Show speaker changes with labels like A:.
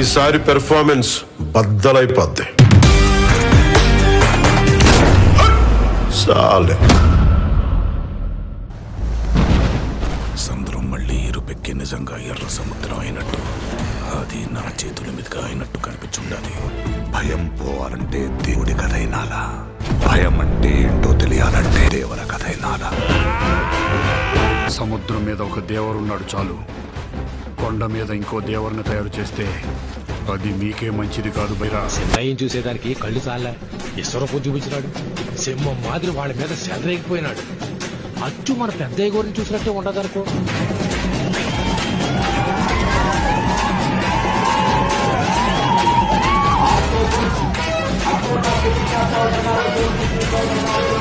A: ఈసారి పెర్ఫార్మెన్స్ బద్దలైపోద్ది. చాలే.
B: సముద్రం మళ్ళీ ఎరుపెక్కి నిజంగా ఎర్ర సముద్రం అయినట్టు. అది నా చేతుల మీదుగా అయినట్టు కనిపించుండాలి. భయం పోవాలంటే దేవుడి కథ అయినాలా? భయం అంటే ఏంటో తెలియాలంటే దేవర కథ అయినాలా?
C: సముద్రం మీద ఒక దేవరున్నాడు చాలు. కొండ మీద ఇంకో దేవరణ తయారు చేస్తే అది మీకే మంచిది కాదు బైరా.
D: చెన్నయ్యని చూసేదానికి కళ్ళు చాలే. ఈశ్వర చూపించినాడు. సింహం మాదిరి వాళ్ళ మీద సెదరేగిపోయినాడు అచ్చు మన పెద్దయ్య గోరిని చూసినట్టే ఉండదనుకో. అనుకో